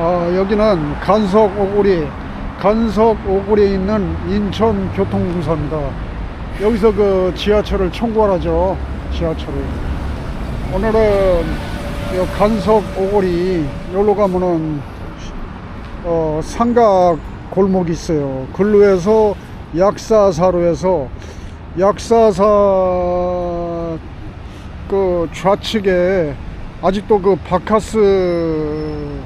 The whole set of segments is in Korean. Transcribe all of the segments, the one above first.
아, 여기는 간석 오구리, 간석 오구리에 있는 인천 교통공사입니다. 여기서 그 지하철을 총괄하죠. 지하철을. 오늘은 요 간석 오구리, 여기로 가면은, 어, 삼각 골목이 있어요. 근로에서 약사사로에서 약사사 그 좌측에 아직도 그 바카스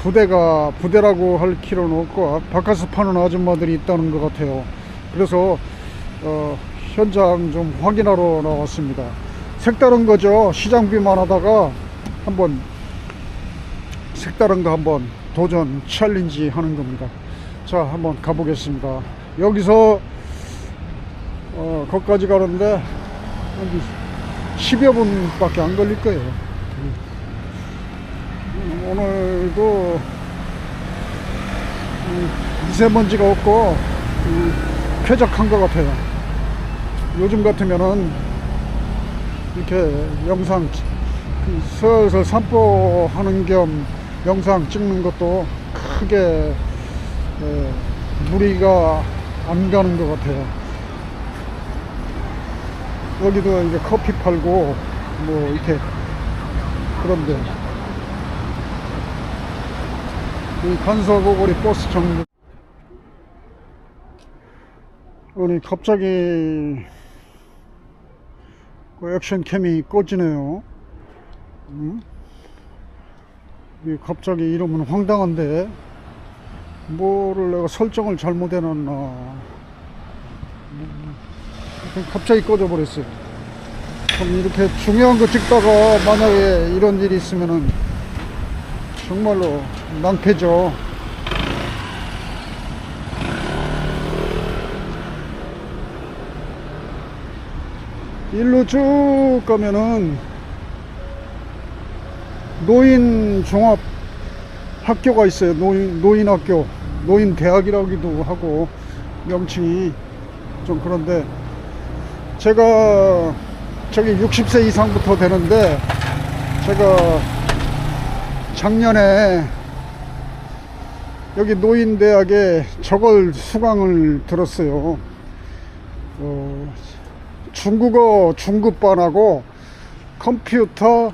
부대가 부대라고 할 필요는 없고 바카스 파는 아줌마들이 있다는 것 같아요. 그래서 어, 현장 좀 확인하러 나왔습니다. 색다른 거죠. 시장비만 하다가 한번 색다른 거 한번 도전 챌린지 하는 겁니다. 자, 한번 가보겠습니다. 여기서 어, 거기까지 가는데 여기 10여 분 밖에 안 걸릴 거예요. 음, 오늘도 음, 미세먼지가 없고 음, 쾌적한 것 같아요. 요즘 같으면은 이렇게 영상 그 슬슬 산보하는 겸 영상 찍는 것도 크게 에, 무리가 안 가는 것 같아요. 여기도 이제 커피 팔고 뭐 이렇게 그런데 이 간서고거리 버스 정류 아니 갑자기 그 액션 캠이 꺼지네요. 음? 이 갑자기 이러면 황당한데 뭐를 내가 설정을 잘못해놨나 음, 갑자기 꺼져 버렸어요. 그럼 이렇게 중요한 거 찍다가 만약에 이런 일이 있으면은 정말로 낭패죠. 일로 쭉 가면은 노인 종합 학교가 있어요. 노인, 노인 학교. 노인 대학이라기도 하고 명칭이 좀 그런데 제가 저기 60세 이상부터 되는데 제가 작년에 여기 노인대학에 저걸 수강을 들었어요. 어, 중국어 중급반하고 컴퓨터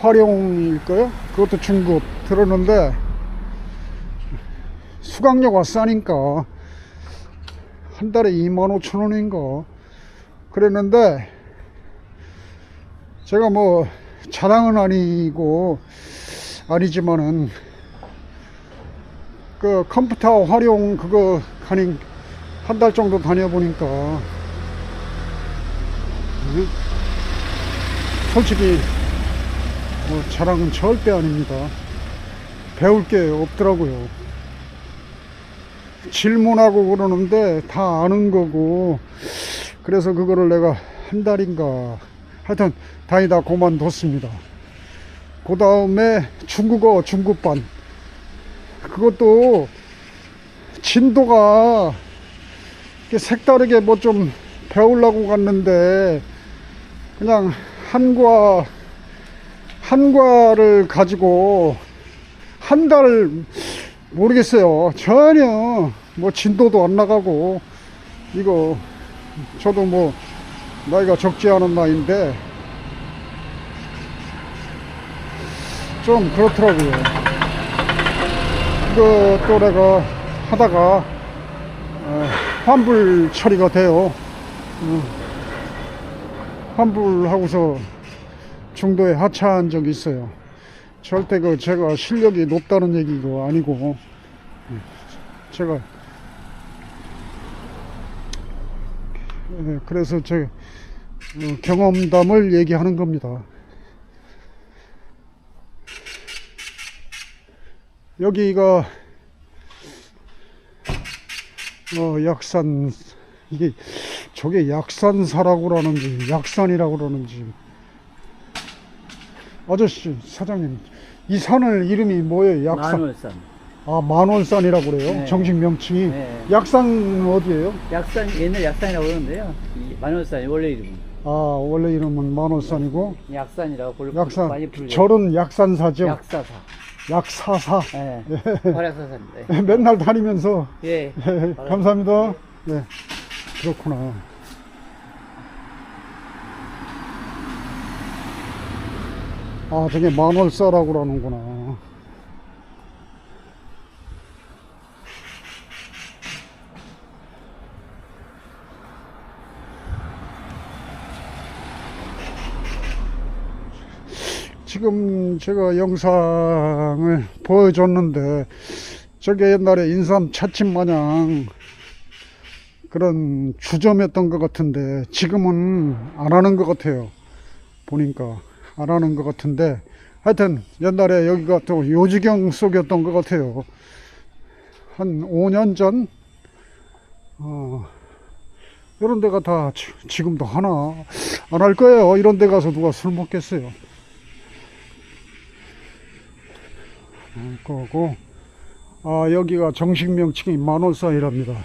활용일까요? 그것도 중급 들었는데 수강료가 싸니까 한 달에 2만 5천 원인가 그랬는데 제가 뭐 자랑은 아니고 아니지만은 그 컴퓨터 활용 그거 가ning 한달 정도 다녀보니까 음, 솔직히 뭐 자랑은 절대 아닙니다. 배울 게 없더라고요. 질문하고 그러는데 다 아는 거고 그래서 그거를 내가 한 달인가 하여튼 다니다 그만뒀습니다. 그 다음에 중국어 중급반 그것도 진도가 색다르게 뭐 좀 배우려고 갔는데 그냥 한과 한과를 가지고 한 달 모르겠어요. 전혀 뭐 진도도 안 나가고 이거 저도 뭐 나이가 적지 않은 나이인데 좀 그렇더라고요. 또 내가 하다가 어, 환불 처리가 돼요. 어, 환불하고서 중도에 하차한 적이 있어요. 절대 그 제가 실력이 높다는 얘기가 아니고 제가 네, 그래서 제 어, 경험담을 얘기하는 겁니다. 여기가 어, 약산 이게 저게 약산사라고 그러는지 약산이라고 그러는지 아저씨 사장님 이 산을 이름이 뭐예요? 약산 만월산. 아 만원산이라고 그래요 네. 정식 명칭이 네. 약산은 어디예요? 약산, 옛날 약산이라고 그러는데요. 이 만월산이 원래 이름은. 아 원래 이름은 만원산이고 약산이라고 불, 약산 많이 부르죠. 절은 약산사죠 약사사. 약사사. 예. 활약사사입니다. 맨날 다니면서 예. 예, 감사합니다. 예, 그렇구나. 아, 저게 만월사라고 그러는구나. 지금 제가 영상을 보여줬는데 저게 옛날에 인삼 찻집 마냥 그런 주점이었던 것 같은데 지금은 안 하는 것 같아요. 보니까 안 하는 것 같은데 하여튼 옛날에 여기가 또 요지경 속이었던 것 같아요. 한 5년 전 어, 이런 데가 다 지- 지금도 하나 안 할 거예요. 이런 데 가서 누가 술 먹겠어요. 할 거고 아 여기가 정식 명칭이 만월사이랍니다.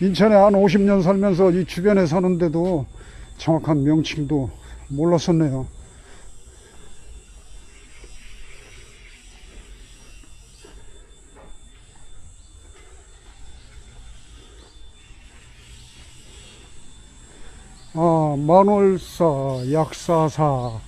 인천에 한 50년 살면서 이 주변에 사는데도 정확한 명칭도 몰랐었네요. 아, 만월사, 약사사.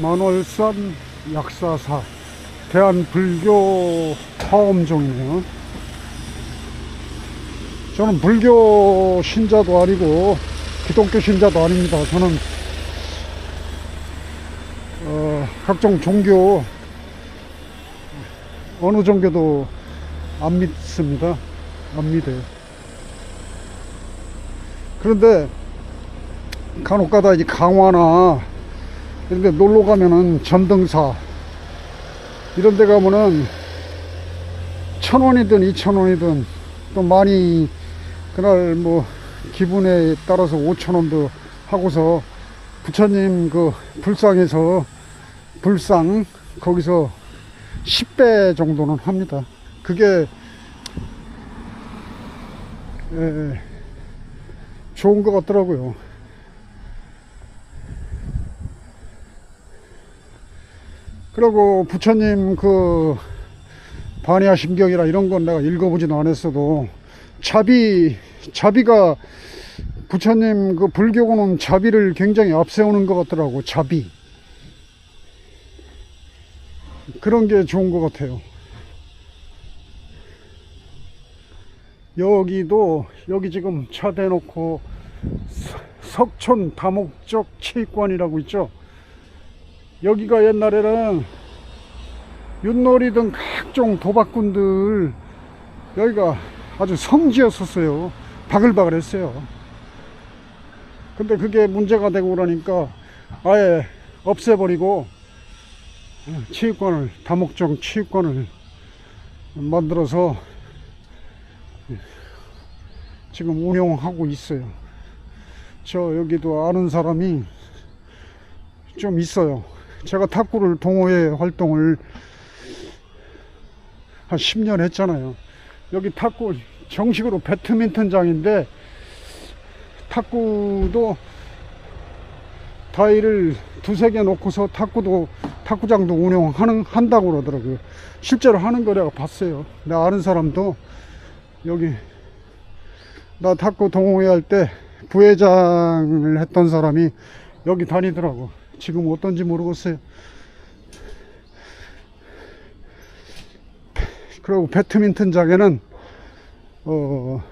만월산 약사사 대한불교 화엄종이네요. 저는 불교 신자도 아니고 기독교 신자도 아닙니다. 저는 어, 각종 종교 어느 종교도 안 믿습니다. 안 믿어요. 그런데 간혹가다 이 강화나 이런 데 놀러 가면은 전등사 이런 데 가면은 천 원이든 이천 원이든 또 많이 그날 뭐 기분에 따라서 오천 원도 하고서 부처님 그 불상에서 불상 거기서 10배 정도는 합니다. 그게 에, 좋은 것 같더라고요. 그리고 부처님 그 반야 심경이라 이런 건 내가 읽어보지는 않았어도 자비 자비가 부처님 그 불교고는 자비를 굉장히 앞세우는 것 같더라고 자비. 그런 게 좋은 것 같아요. 여기도 여기 지금 차 대놓고 서- 석촌 다목적 체육관이라고 있죠 여기가 옛날에는 윷놀이 등 각종 도박꾼들 여기가 아주 성지였었어요. 바글바글 했어요. 근데 그게 문제가 되고 그러니까 아예 없애버리고 어, 체육관을, 다목적 체육관을 만들어서 지금 운영하고 있어요. 저 여기도 아는 사람이 좀 있어요. 제가 탁구를 동호회 활동을 한 10년 했잖아요. 여기 탁구 정식으로 배드민턴장인데 탁구도 다이를 두세 개 놓고서 탁구도 탁구장도 운영하는 한다고 그러더라고요. 실제로 하는 거 내가 봤어요. 내가 아는 사람도 여기 나 탁구 동호회 할 때 부회장을 했던 사람이 여기 다니더라고. 지금 어떤지 모르겠어요. 그리고 배드민턴장에는 어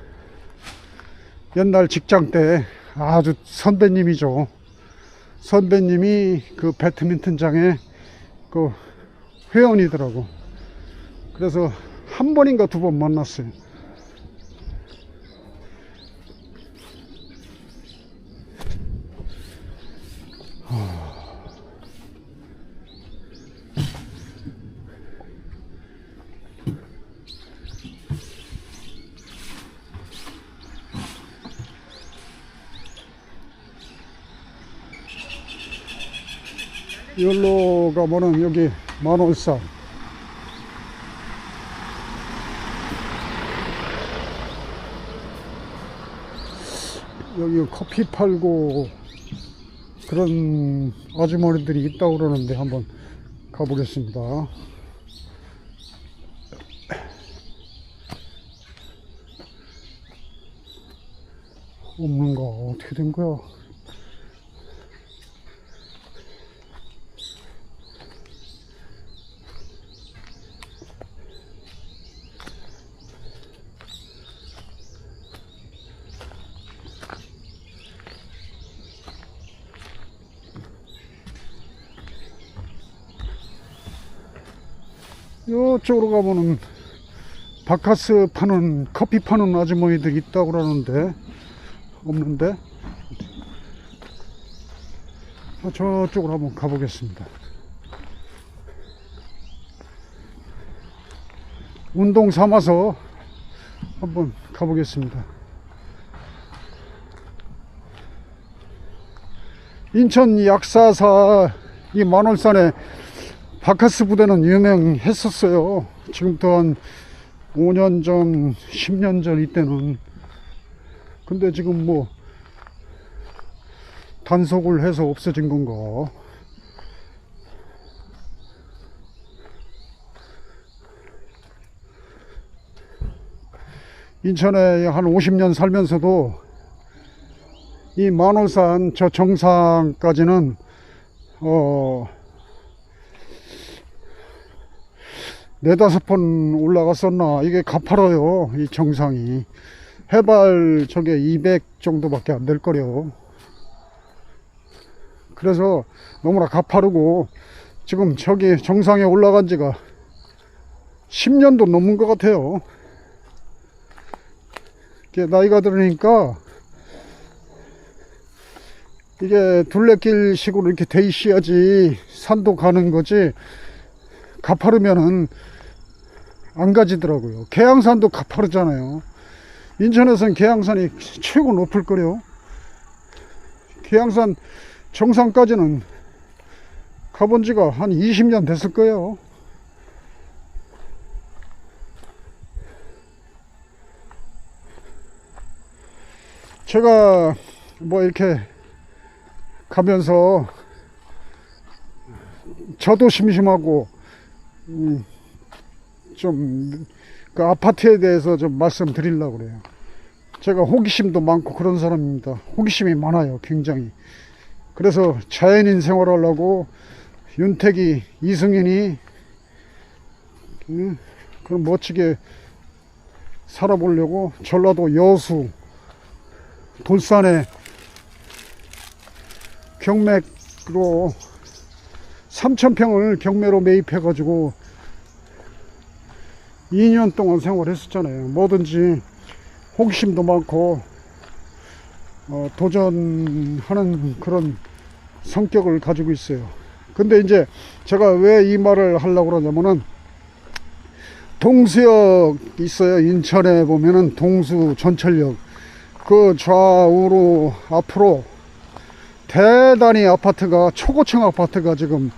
옛날 직장 때 아주 선배님이죠. 선배님이 그 배드민턴장에 그 회원이더라고. 그래서 한 번인가 두 번 만났어요. 여기로 가면은 여기 만월산. 여기 커피 팔고 그런 아주머니들이 있다고 그러는데 한번 가보겠습니다. 없는가? 어떻게 된 거야? 이쪽으로 가면은 바카스 파는 커피 파는 아주머니들 있다고 그러는데 없는데 아, 저쪽으로 한번 가보겠습니다. 운동 삼아서 한번 가보겠습니다. 인천 약사사 이 만월산에 바카스 부대는 유명했었어요. 지금부터 한 5년 전, 10년 전 이때는. 근데 지금 뭐 단속을 해서 없어진 건가? 인천에 한 50년 살면서도 이 만월산 저 정상까지는 어 네다섯 번 올라갔었나? 이게 가파라요 이 정상이. 해발 저게 200 정도밖에 안 될 거래요. 그래서 너무나 가파르고 지금 저기 정상에 올라간 지가 10년도 넘은 것 같아요. 이게 나이가 들으니까 이게 둘레길 식으로 이렇게 돼 있어야지 산도 가는 거지 가파르면은 안 가지더라고요. 계양산도 가파르잖아요. 인천에서는 계양산이 최고 높을 거래요. 계양산 정상까지는 가본 지가 한 20년 됐을 거예요. 제가 뭐 이렇게 가면서 저도 심심하고 음, 좀 그 아파트에 대해서 좀 말씀드리려고 그래요. 제가 호기심도 많고 그런 사람입니다. 호기심이 많아요, 굉장히. 그래서 자연인 생활하려고 윤택이, 이승윤이 음, 그런 멋지게 살아보려고 전라도 여수, 돌산에 경매로 3,000평을 경매로 매입해 가지고 2년 동안 생활했었잖아요. 뭐든지 호기심도 많고 어, 도전하는 그런 성격을 가지고 있어요. 근데 이제 제가 왜 이 말을 하려고 그러냐면은 동수역 있어요. 인천에 보면은 동수 전철역 그 좌우로 앞으로 대단히 아파트가 초고층 아파트가 지금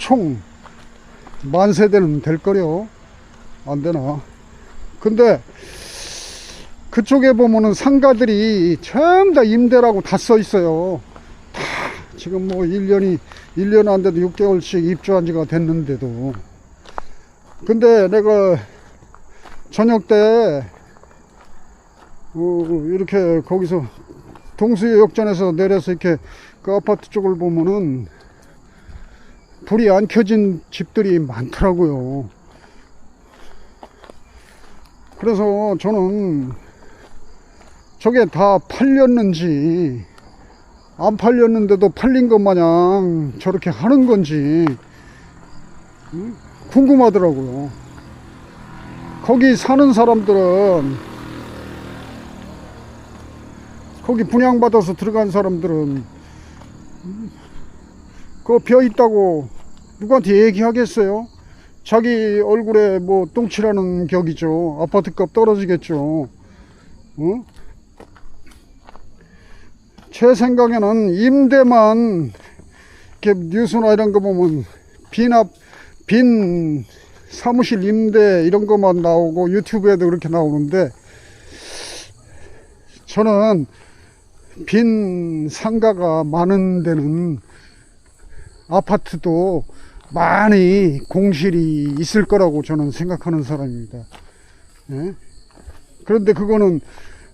총 만 세대는 될 거려 안 되나. 근데 그쪽에 보면은 상가들이 전부 다 임대라고 다 써 있어요. 다 지금 뭐 1년이 1년 안 돼도 6개월씩 입주한 지가 됐는데도. 근데 내가 저녁 때 어, 이렇게 거기서 동수역전에서 내려서 이렇게 그 아파트 쪽을 보면은 불이 안 켜진 집들이 많더라고요. 그래서 저는 저게 다 팔렸는지 안 팔렸는데도 팔린 것 마냥 저렇게 하는 건지 음, 궁금하더라고요. 거기 사는 사람들은 거기 분양받아서 들어간 사람들은 그벼 있다고 누구한테 얘기하겠어요? 자기 얼굴에 뭐 똥칠하는 격이죠. 아파트 값 떨어지겠죠. 어? 제 생각에는 임대만 이렇게 뉴스나 이런 거 보면 빈 앞, 빈 사무실 임대 이런 것만 나오고 유튜브에도 그렇게 나오는데 저는 빈 상가가 많은 데는 아파트도 많이 공실이 있을 거라고 저는 생각하는 사람입니다. 예? 그런데 그거는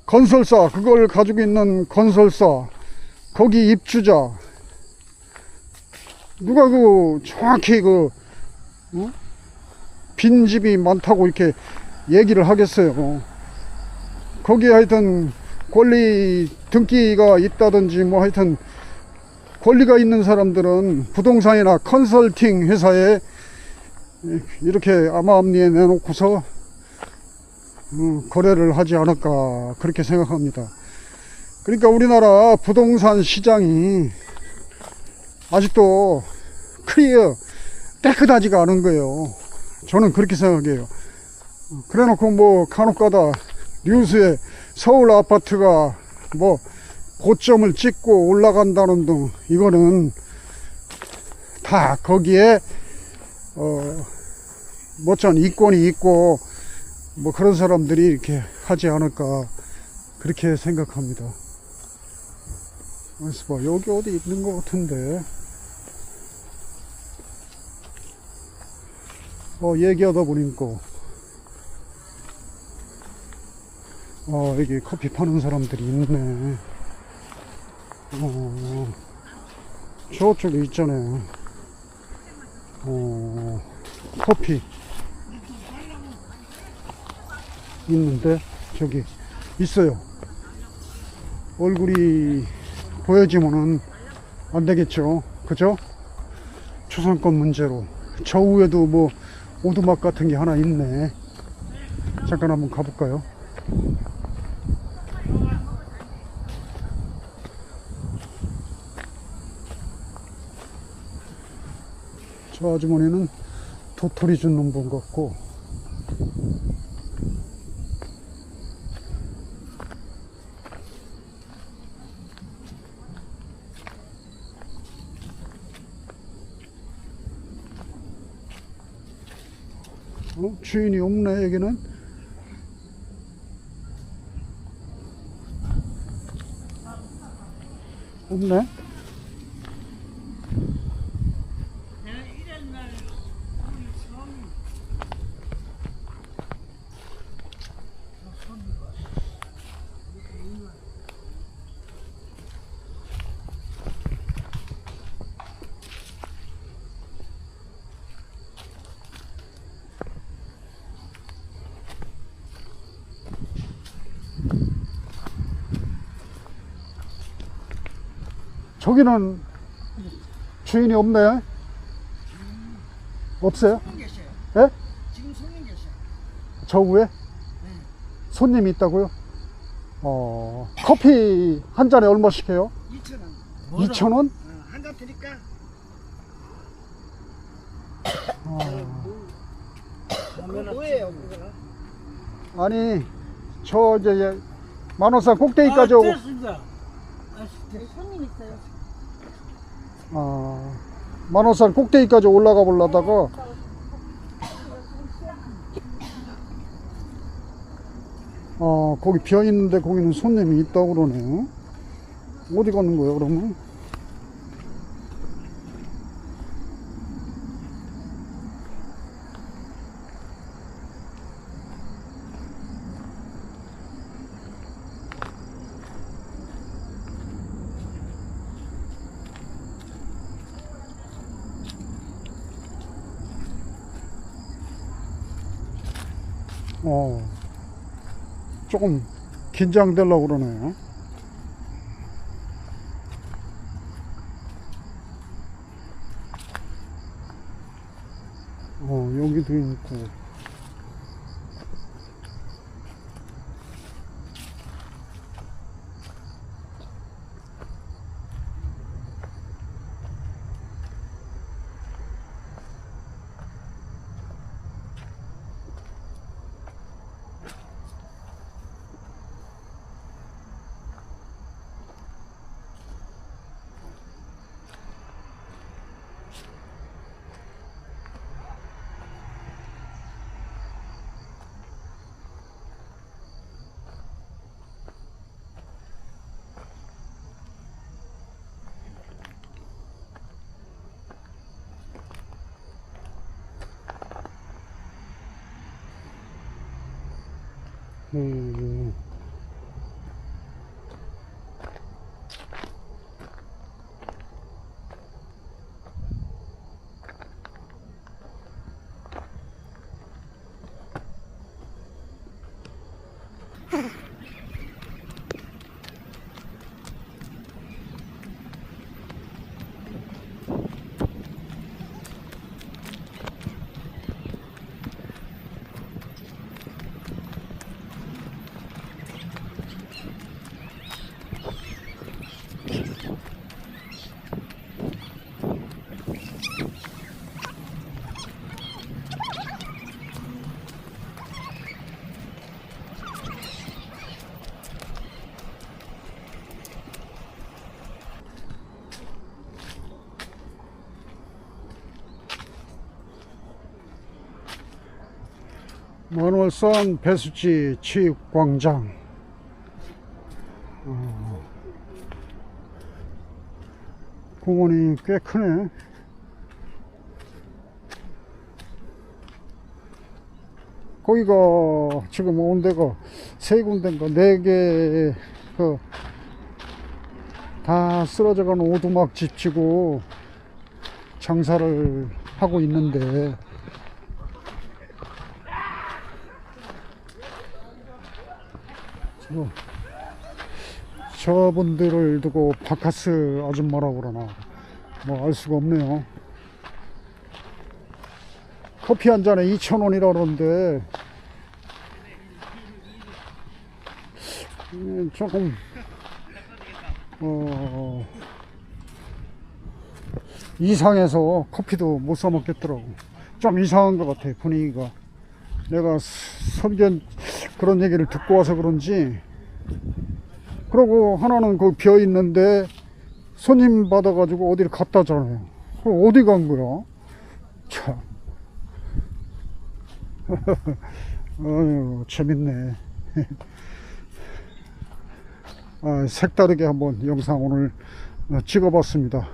건설사, 그걸 가지고 있는 건설사, 거기 입주자, 누가 그 정확히 그, 어? 빈집이 많다고 이렇게 얘기를 하겠어요. 거기에 하여튼 권리 등기가 있다든지 뭐 하여튼 권리가 있는 사람들은 부동산이나 컨설팅 회사에 이렇게 암암리에 내놓고서 어, 거래를 하지 않을까 그렇게 생각합니다. 그러니까 우리나라 부동산 시장이 아직도 클리어 깨끗하지가 않은 거예요. 저는 그렇게 생각해요. 그래 놓고 뭐 간혹가다 뉴스에 서울 아파트가 뭐 고점을 찍고 올라간다는 등 이거는 다 거기에 어 뭐전 이권이 있고 뭐 그런 사람들이 이렇게 하지 않을까 그렇게 생각합니다. 봐. 여기 어디 있는 것 같은데. 어 얘기하다 보니까 어 여기 커피 파는 사람들이 있네 어 저쪽에 있잖아요 어 커피 있는데 저기 있어요. 얼굴이 보여지면은 안 되겠죠. 그죠? 초상권 문제로. 저 위에도 뭐 오두막 같은 게 하나 있네. 잠깐 한번 가볼까요 저 아주머니는 도토리 줍는 분 같고 어? 주인이 없네 여기는 없네 저기는 주인이 없네 없어요? 계셔요. 예? 지금 손님 계셔요. 저 위에 손님이 있다고요? 어 커피 한 잔에 얼마씩 해요? 2,000원. 2,000원? 어, 한잔 드릴까? 어, 그거 뭐예요, 그거는? 아니 저 이제 예, 만원산 꼭대기까지 아, 오고 됐습니다. 아, 됐- 손님 있어요. 아, 만원산 꼭대기까지 올라가 보려다가 어 거기 비어 있는데 거기는 손님이 있다고 그러네요. 어디 가는 거예요 그러면? 어 조금 긴장되려고 그러네요. 어, 여기도 있고. 음, 만월산 배수지 체육광장. 어, 공원이 꽤 크네. 거기가 지금 온 데가 세 군데인가? 네개 그 다 쓰러져가는 오두막 집 치고 장사를 하고 있는데 뭐, 저분들을 두고 바카스 아줌마라고 그러나 뭐 알 수가 없네요. 커피 한 잔에 2,000원이라 그러는데 음, 조금 어 이상해서 커피도 못 사 먹겠더라고. 좀 이상한 것 같아 분위기가. 내가 스- 선견 그런 얘기를 듣고 와서 그런지 그러고 하나는 그 비어 있는데 손님 받아가지고 어디를 갖다 잖아요. 어디 간 거야? 참. 어휴 재밌네. 아, 색다르게 한번 영상 오늘 어, 찍어봤습니다.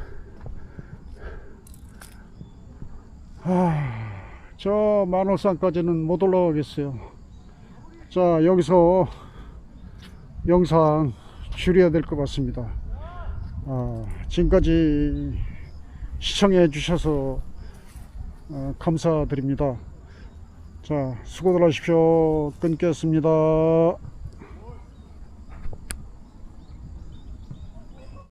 아, 저 만월산까지는 못 올라가겠어요 자 여기서 영상 줄여야 될 것 같습니다. 아, 지금까지 시청해 주셔서 어, 감사드립니다. 자 수고들 하십시오. 끊겠습니다